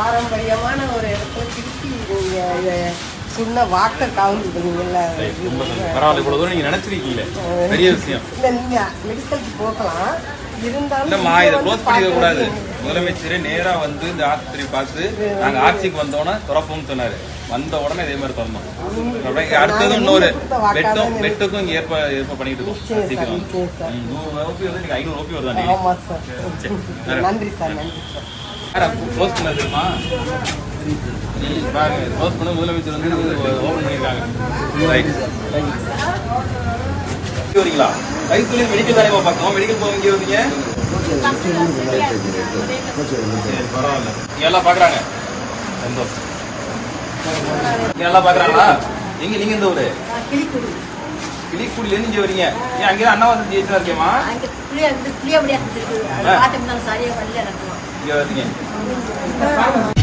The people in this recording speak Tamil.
பாரம்பரியமான ஒரு இடத்துல திருப்பி நீங்க இத சின்ன வாக்க சந்தோஷம். பரவாயில்ல இவ்வளவு தூரம் நீங்க நினைச்சிருக்கீங்களே. பெரிய விஷயம். இல்ல மெடிக்கலுக்கு போகலாம். இல்லம்மா இதை க்ளோஸ் பண்ணிக்க கூடாது. முதலமைச்சரே நேரா வந்து இந்த ஆஸ்பத்திரி பார்த்து நாங்க ஆட்சிக்கு வந்தோன்னே திறப்போம்னு சொன்னாரு. வந்த உடனே இதே மாதிரி திறந்தோம் அடுத்தது இன்னொரு வெட்டும் வெட்டுக்கும் இங்க ஏற்ப ஏற்ப பண்ணிட்டு இருக்கோம். சீக்கிரம். நூறு வந்து நீங்க ஐநூறு வருதா நன்றி சார். நன்றி சார். க்ளோஸ் பண்ணது தெரியுமா? பாருங்க க்ளோஸ் பண்ண முதலமைச்சர் வந்து ஓபன் பண்ணிருக்காங்க ரைட் வரீங்களா? வயிற்றுல மெடிக்கல் தானே பார்க்கணும் மெடிக்கல் போக இங்கே வந்தீங்க பரவாயில்ல. எல்லாம் பாக்குறாங்க சந்தோஷம். நல்லா பாக்குறாங்களா எங்க நீங்க இந்த ஊரு? கிளிக்குடில இருந்து இங்க வரீங்க. ஏன் அங்கே அண்ணாவாசல் ஜெயிச்சா இருக்கேமா 一二年